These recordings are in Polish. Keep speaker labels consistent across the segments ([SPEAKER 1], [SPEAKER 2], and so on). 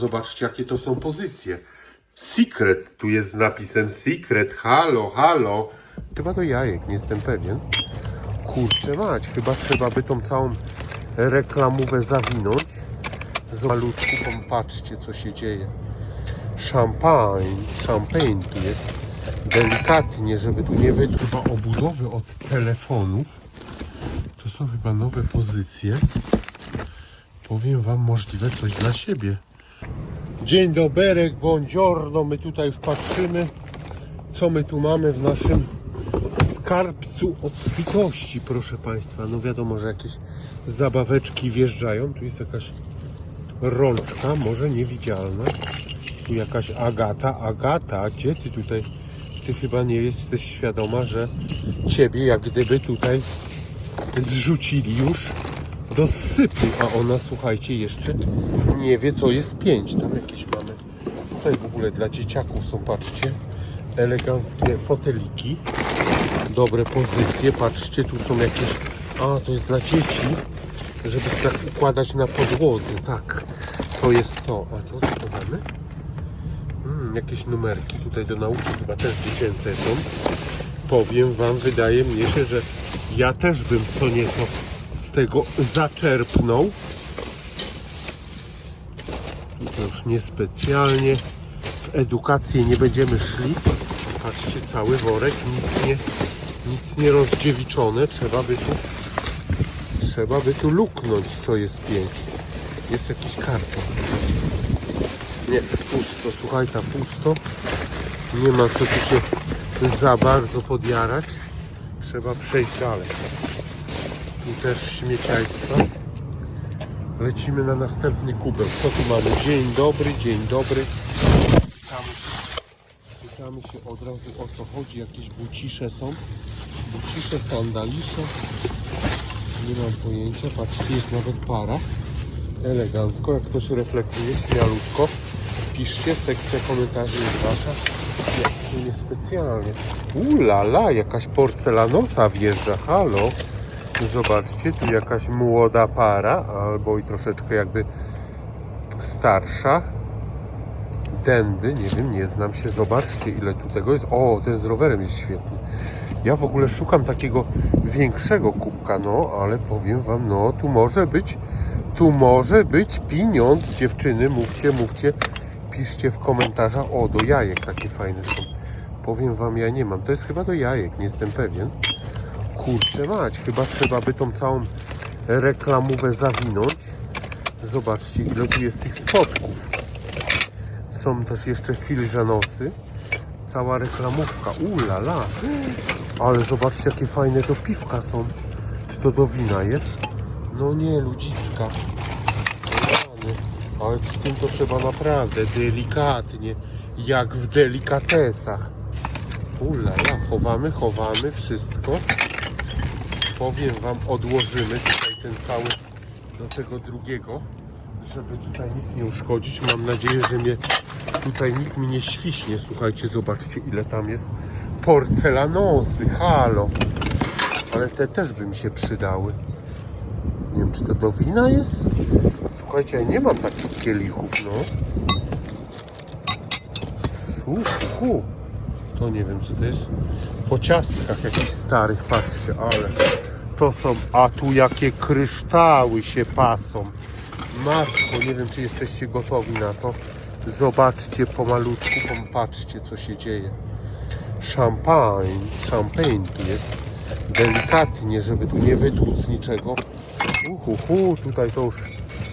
[SPEAKER 1] Zobaczcie, jakie to są pozycje. Secret, tu jest z napisem secret, halo, halo. Chyba do jajek, nie jestem pewien. Kurczę mać, chyba trzeba by tą całą reklamówę zawinąć. Z malutku, patrzcie co się dzieje. Champagne, champagne tu jest. Delikatnie, żeby tu nie wydł. Chyba obudowy od telefonów. To są chyba nowe pozycje. Powiem wam możliwe coś dla siebie. Dzień dobry, buongiorno. My tutaj już patrzymy, co my tu mamy w naszym skarbcu obfitości, proszę Państwa. No wiadomo, że jakieś zabaweczki wjeżdżają. Tu jest jakaś rączka, może niewidzialna. Tu jakaś Agata. Agata, gdzie ty tutaj? Ty chyba nie jesteś świadoma, że ciebie jak gdyby tutaj zrzucili już do sypy, a ona, słuchajcie, jeszcze nie wie, co jest pięć. Tam jakieś mamy. Tutaj w ogóle dla dzieciaków są, patrzcie, eleganckie foteliki. Dobre pozycje, patrzcie, tu są jakieś... A, to jest dla dzieci, żeby tak układać na podłodze, tak. To jest to. A to co to mamy? Mm, jakieś numerki tutaj do nauki, chyba też dziecięce są. Powiem Wam, wydaje mi się, że ja też bym co nieco z tego zaczerpnął. Już niespecjalnie. W edukację nie będziemy szli. Patrzcie, cały worek, nic nie, nic nie rozdziewiczone. Trzeba by tu, trzeba by tu luknąć, co jest pięć. Jest jakiś karton. Nie, pusto, słuchaj, ta pusto. Nie ma co tu się za bardzo podjarać. Trzeba przejść dalej. Tu też śmieciajstwa. Lecimy na następny kubeł. Co tu mamy? Dzień dobry, dzień dobry. Pytamy się, pytamy się od razu o co chodzi. Jakieś bucisze są. Bucisze, sandalisze. Nie mam pojęcia. Patrzcie, jest nawet para. Elegancko. Jak ktoś reflektuje, śmialutko. Piszcie, sekcja komentarzy jest wasza. Ja tu nie specjalnie. Ulala, jakaś porcelanosa wjeżdża. Halo. Zobaczcie, tu jakaś młoda para, albo i troszeczkę jakby starsza. Dędy, nie wiem, nie znam się. Zobaczcie, ile tu tego jest. O, ten z rowerem jest świetny. Ja w ogóle szukam takiego większego kubka, no, ale powiem wam, no, tu może być, tu może być pieniądz, dziewczyny, mówcie, mówcie, piszcie w komentarzach. O, do jajek takie fajne są. Powiem wam, ja nie mam. To jest chyba do jajek, nie jestem pewien. Kurczę mać, chyba trzeba by tą całą reklamówę zawinąć. Zobaczcie, ile tu jest tych spotków. Są też jeszcze filiżanosy. Cała reklamówka. Ulala. Ale zobaczcie, jakie fajne do piwka są. Czy to do wina jest? No nie, ludziska. Ale z tym to trzeba naprawdę delikatnie. Jak w delikatesach. Ulala, chowamy, chowamy wszystko powiem Wam, odłożymy tutaj ten cały do tego drugiego, żeby tutaj nic nie uszkodzić. Mam nadzieję, że mnie tutaj nikt mi nie świśnie. Słuchajcie, zobaczcie ile tam jest porcelanosy, halo. Ale te też by mi się przydały. Nie wiem, czy to do wina jest? Słuchajcie, ja nie mam takich kielichów, no. Słuchu. To nie wiem, co to jest. Po ciastkach jakichś starych, patrzcie, ale to są, a tu jakie kryształy się pasą. Matko, nie wiem, czy jesteście gotowi na to. Zobaczcie pomalutku, popatrzcie, co się dzieje. Champagne, champagne tu jest. Delikatnie, żeby tu nie wytłuc niczego. Uhuhu, tutaj to już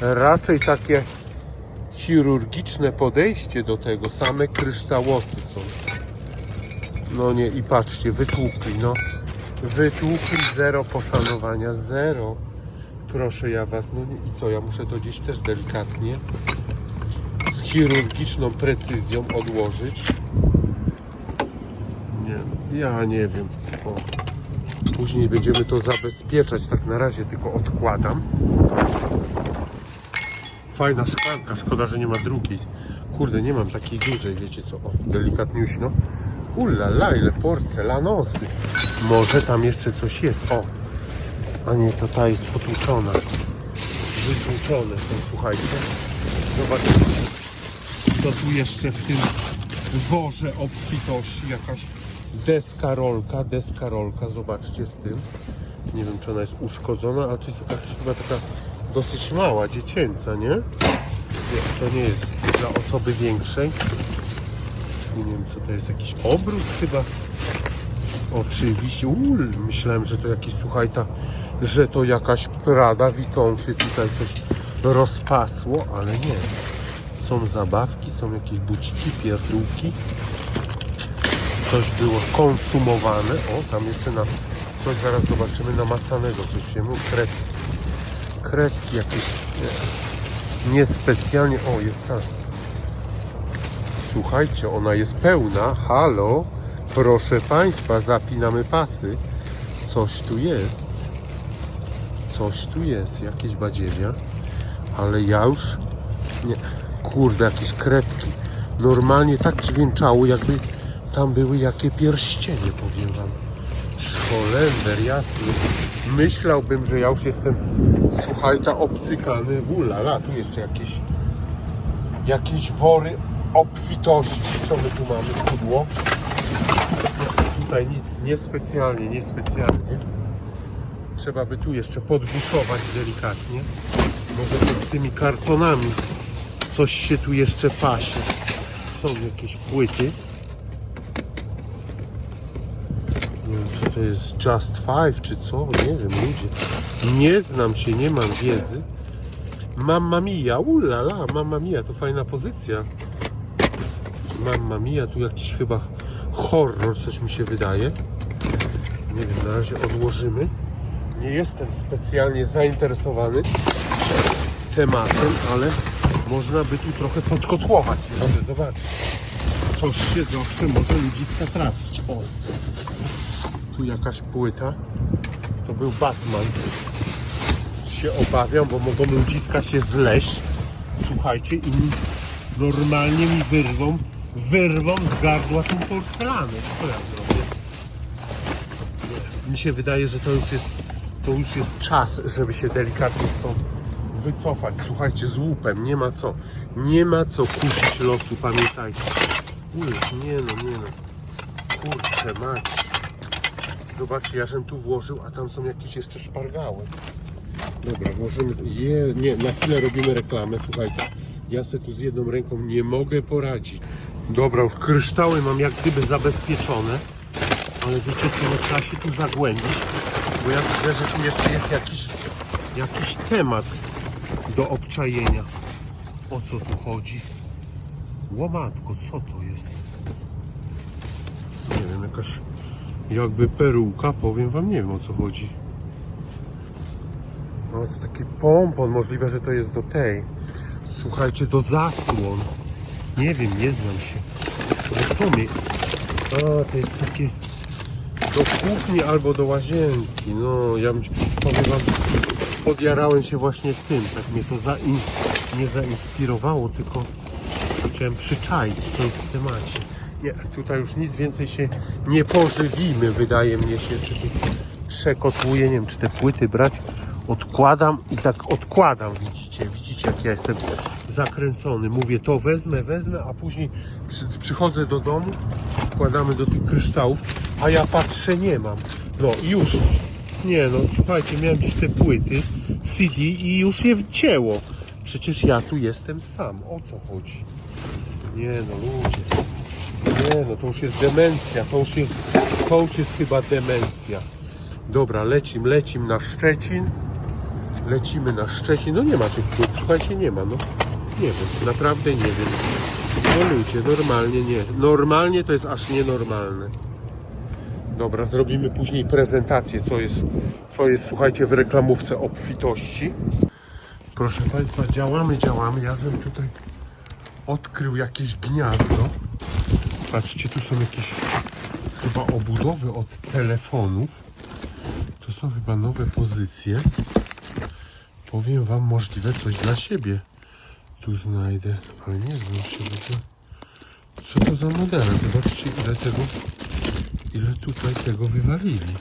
[SPEAKER 1] raczej takie chirurgiczne podejście do tego. Same kryształosy są. No nie, i patrzcie, wytłukli, no. Wytłukli, zero poszanowania, zero. Proszę ja was, no i co, ja muszę to gdzieś też delikatnie, z chirurgiczną precyzją odłożyć. Nie, ja nie wiem. O. Później będziemy to zabezpieczać, tak na razie tylko odkładam. Fajna szklanka, szkoda, że nie ma drugiej. Kurde, nie mam takiej dużej, wiecie co, o, delikatniuśno. Ulala, ile porcelanosy. Może tam jeszcze coś jest. O, a nie, to ta jest potłuczona. Wytłuczone są, słuchajcie. Zobaczcie. Co tu jeszcze w tym worze obfitości? Jakaś deskarolka, deskarolka, zobaczcie z tym. Nie wiem, czy ona jest uszkodzona, ale to jest jakaś chyba taka dosyć mała, dziecięca? Nie, to nie jest dla osoby większej. Nie wiem, co to jest, jakiś obrus chyba. Oczywiście, ul, myślałem, że to jakiś, słuchaj, ta, że to jakaś Prada Vuitton się tutaj coś rozpasło, ale nie. Są zabawki, są jakieś buciki, pierdółki. Coś było konsumowane. O, tam jeszcze na coś zaraz zobaczymy namacanego, coś się mówi, kredki. Kredki jakieś nie, niespecjalnie. O, jest ta. Słuchajcie, ona jest pełna. Halo, proszę Państwa, zapinamy pasy. Coś tu jest. Coś tu jest, jakieś badziewia. Ale ja już nie. Kurde, jakieś kredki. Normalnie tak dźwięczało, jakby tam były jakie pierścienie, powiem wam. Szolender, jasny. Myślałbym, że ja już jestem, słuchaj, ta obcykany. Ulala, tu jeszcze jakieś jakieś wory obfitości. Co my tu mamy? Pudło. Tutaj nic, niespecjalnie, niespecjalnie. Trzeba by tu jeszcze podbuszować delikatnie. Może z tymi kartonami coś się tu jeszcze pasie. Są jakieś płyty. Nie wiem, co to jest Just Five czy co? Nie wiem, ludzie. Nie znam się, nie mam wiedzy. Mamma mia, ulala, mamma mia, to fajna pozycja. Mamma mia, tu jakiś chyba horror, coś mi się wydaje. Nie wiem, na razie odłożymy. Nie jestem specjalnie zainteresowany tematem, ale można by tu trochę podkotłować jeszcze. Coś się zawsze może ludziska trafić. O, tu jakaś płyta. To był Batman. Się obawiam, bo mogą ludziska się zleść. Słuchajcie, i normalnie mi wyrwą, wyrwą z gardła tą porcelanę. Co ja zrobię? Mi się wydaje, że to już jest, to już jest czas, żeby się delikatnie stąd wycofać. Słuchajcie, z łupem, nie ma co. Nie ma co kusić losu, pamiętajcie. Ul, nie no, nie no. Kurczę, mać. Zobaczcie, ja żem tu włożył, a tam są jakieś jeszcze szpargały. Dobra, włożymy. Je, nie, na chwilę robimy reklamę, słuchajcie. Ja se tu z jedną ręką nie mogę poradzić. Dobra, już kryształy mam jak gdyby zabezpieczone. Ale wiecie co, no trzeba się tu zagłębić. Bo ja widzę, że tu jeszcze jest jakiś, jakiś temat do obczajenia. O co tu chodzi? Łomatko, co to jest? Nie wiem, jakaś jakby peruka, powiem wam, nie wiem o co chodzi. No to taki pompon, możliwe, że to jest do tej. Słuchajcie, do zasłon. Nie wiem, nie znam się. Ale mi... A, to jest takie do kuchni albo do łazienki. No, ja bym- powiem wam, podjarałem się właśnie tym. Tak mnie to zain... nie zainspirowało, tylko chciałem przyczaić, co jest w temacie. Nie, tutaj już nic więcej się nie pożywimy, wydaje mnie się, że przekotłuję, nie wiem, czy te płyty brać. Odkładam i tak odkładam, widzicie, widzicie jak ja jestem zakręcony. Mówię, to wezmę, wezmę, a później przy, przychodzę do domu, wkładamy do tych kryształów, a ja patrzę, nie mam. No już, nie no, słuchajcie, miałem dziś te płyty CD i już je wcięło. Przecież ja tu jestem sam, o co chodzi? Nie no, ludzie. Nie no, to już jest demencja, to już jest, to już jest chyba demencja. Dobra, lecim, lecim na Szczecin. Lecimy na Szczecin. No nie ma tych płyt, słuchajcie, nie ma, no. Nie wiem, naprawdę nie wiem. No ludzie, normalnie nie. Normalnie to jest aż nienormalne. Dobra, zrobimy później prezentację, co jest, co jest, słuchajcie, w reklamówce obfitości. Proszę Państwa, działamy, działamy. Ja żem tutaj odkrył jakieś gniazdo. Patrzcie, tu są jakieś chyba obudowy od telefonów. To są chyba nowe pozycje. Powiem Wam, możliwe coś dla siebie tu znajdę, ale nie znam się ogóle. Co to za modele? Zobaczcie, ile tego, ile tutaj tego wywalili.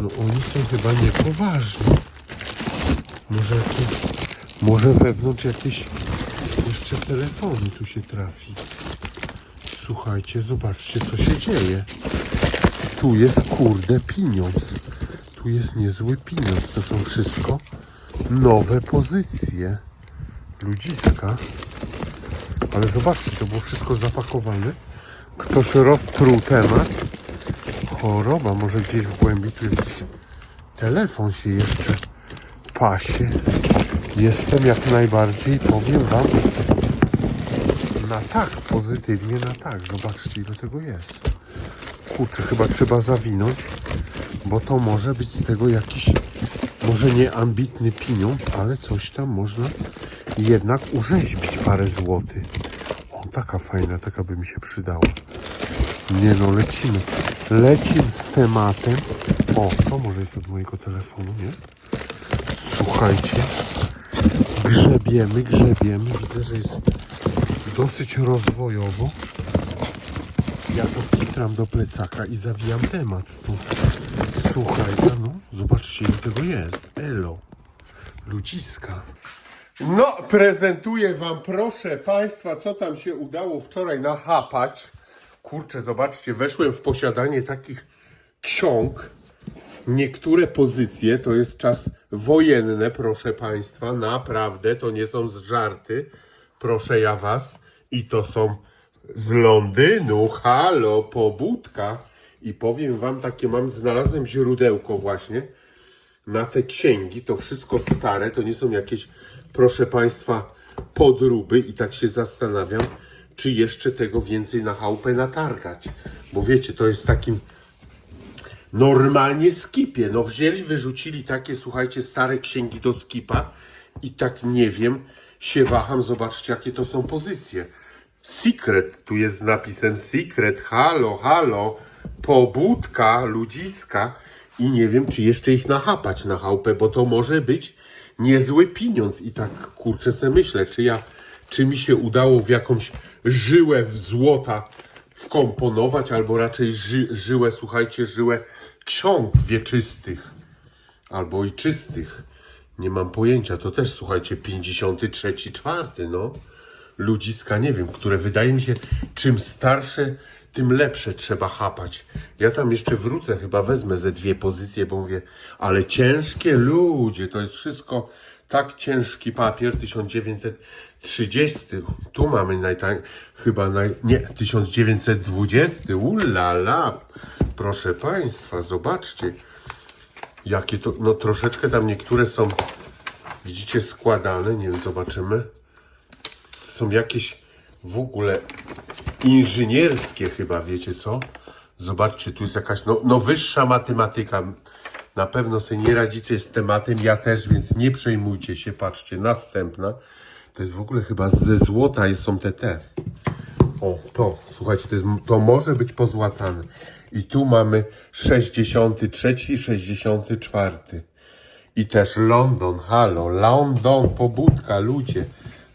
[SPEAKER 1] No oni są chyba niepoważni. Może jakieś, może wewnątrz jakieś jeszcze telefony tu się trafi. Słuchajcie, zobaczcie co się dzieje. Tu jest kurde pieniądz. Tu jest niezły pieniądz. To są wszystko nowe pozycje. Ludziska. Ale zobaczcie, to było wszystko zapakowane. Ktoś roztruł temat. Choroba, może gdzieś w głębi tu jakiś telefon się jeszcze pasie. Jestem jak najbardziej, powiem wam, na tak, pozytywnie na tak. Zobaczcie ile tego jest. Kurczę, chyba trzeba zawinąć, bo to może być z tego jakiś, może nie ambitny pieniądz, ale coś tam można jednak urzeźbić parę złotych. O, taka fajna, taka by mi się przydała. Nie no, lecimy. Lecimy z tematem. O, to może jest od mojego telefonu, nie? Słuchajcie. Grzebiemy, grzebiemy. Widzę, że jest dosyć rozwojowo. Ja to kitram do plecaka i zawijam temat tu. Słuchajcie, no, zobaczcie ile tego jest. Elo. Ludziska. No, prezentuję Wam, proszę Państwa, co tam się udało wczoraj nachapać. Kurczę, zobaczcie, weszłem w posiadanie takich ksiąg. Niektóre pozycje to jest czas wojenny, proszę Państwa, naprawdę, to nie są z żarty, proszę ja Was. I to są z Londynu, halo, pobudka. I powiem Wam, takie mam, znalazłem źródełko właśnie na te księgi, to wszystko stare, to nie są jakieś, proszę Państwa, podróby i tak się zastanawiam, czy jeszcze tego więcej na chałupę natargać. Bo wiecie, to jest takim normalnie skipie. No wzięli, wyrzucili takie, słuchajcie, stare księgi do skipa i tak nie wiem, się waham, zobaczcie jakie to są pozycje. Secret, tu jest z napisem secret, halo, halo, pobudka, ludziska i nie wiem, czy jeszcze ich nachapać na chałupę, bo to może być niezły pieniądz i tak, kurczę, se myślę, czy ja, czy mi się udało w jakąś żyłę w złota wkomponować, albo raczej ży, żyłę, słuchajcie, żyłę ksiąg wieczystych albo i czystych. Nie mam pojęcia. To też, słuchajcie, 53, 4, no. Ludziska, nie wiem, które wydaje mi się, czym starsze, tym lepsze trzeba chapać. Ja tam jeszcze wrócę, chyba wezmę ze dwie pozycje, bo mówię, ale ciężkie ludzie, to jest wszystko tak ciężki papier, 1930. Tu mamy najtań, chyba naj, nie, 1920. Ulala, proszę Państwa, zobaczcie. Jakie to, no troszeczkę tam niektóre są, widzicie, składane, nie wiem, zobaczymy. Są jakieś w ogóle inżynierskie chyba, wiecie co? Zobaczcie, tu jest jakaś, no, no wyższa matematyka. Na pewno sobie nie radzicie z tematem, ja też, więc nie przejmujcie się, patrzcie, następna. To jest w ogóle chyba ze złota są te te. O, to, słuchajcie, to, jest, to może być pozłacane. I tu mamy 63, 64. I też London, halo, London, pobudka, ludzie.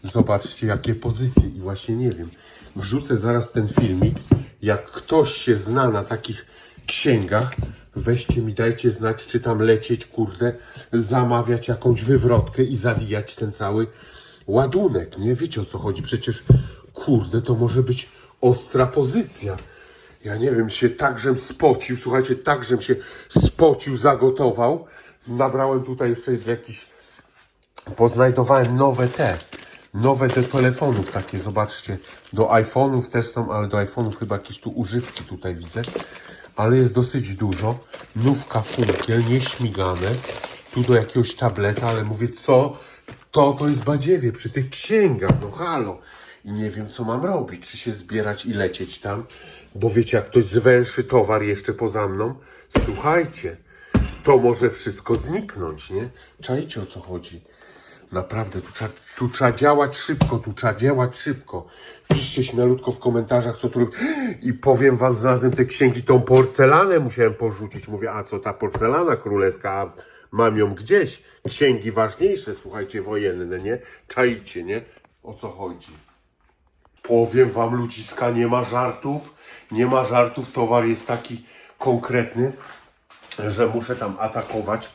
[SPEAKER 1] Zobaczcie, jakie pozycje. I właśnie nie wiem, wrzucę zaraz ten filmik. Jak ktoś się zna na takich księgach, weźcie mi, dajcie znać, czy tam lecieć, kurde, zamawiać jakąś wywrotkę i zawijać ten cały ładunek. Nie wiecie o co chodzi. Przecież, kurde, to może być ostra pozycja. Ja nie wiem, się tak, żem spocił, słuchajcie, tak, żem się spocił, zagotował. Nabrałem tutaj jeszcze jakiś, poznajdowałem nowe te, nowe te telefonów takie, zobaczcie. Do iPhone'ów też są, ale do iPhone'ów chyba jakieś tu używki tutaj widzę. Ale jest dosyć dużo. Nówka funkiel, nieśmigane. Tu do jakiegoś tableta, ale mówię, co? To to jest badziewie przy tych księgach, no halo. I nie wiem, co mam robić, czy się zbierać i lecieć tam, bo wiecie, jak ktoś zwęszy towar jeszcze poza mną, słuchajcie, to może wszystko zniknąć, nie? Czajcie, o co chodzi. Naprawdę, tu trzeba, tu trzeba działać szybko, tu trzeba działać szybko. Piszcie śmialutko w komentarzach, co tu robić. I powiem wam, znalazłem te księgi, tą porcelanę musiałem porzucić. Mówię, a co ta porcelana królewska, a mam ją gdzieś. Księgi ważniejsze, słuchajcie, wojenne, nie? Czajcie, nie? O co chodzi. Powiem wam, ludziska, nie ma żartów. Nie ma żartów, towar jest taki konkretny, że muszę tam atakować.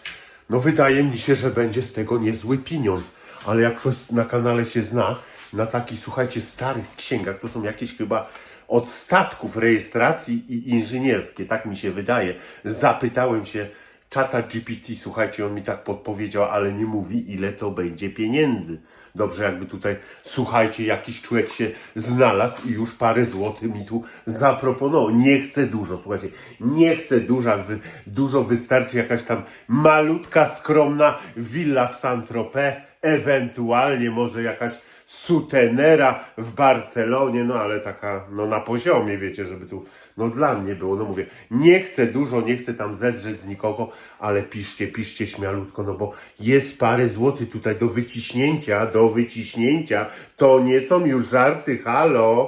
[SPEAKER 1] No wydaje mi się, że będzie z tego niezły pieniądz. Ale jak ktoś na kanale się zna na takich, słuchajcie, starych księgach. To są jakieś chyba od statków rejestracji i inżynierskie, tak mi się wydaje. Zapytałem się czata GPT, słuchajcie, on mi tak podpowiedział, ale nie mówi, ile to będzie pieniędzy. Dobrze, jakby tutaj, słuchajcie, jakiś człowiek się znalazł i już parę złotych mi tu zaproponował. Nie chcę dużo, słuchajcie, nie chcę dużo, dużo wystarczy jakaś tam malutka, skromna willa w Saint-Tropez, ewentualnie może jakaś sutenera w Barcelonie, no ale taka, no na poziomie, wiecie, żeby tu, no dla mnie było, no mówię, nie chcę dużo, nie chcę tam zedrzeć z nikogo, ale piszcie, piszcie śmialutko, no bo jest parę złotych tutaj do wyciśnięcia, do wyciśnięcia, to nie są już żarty, halo.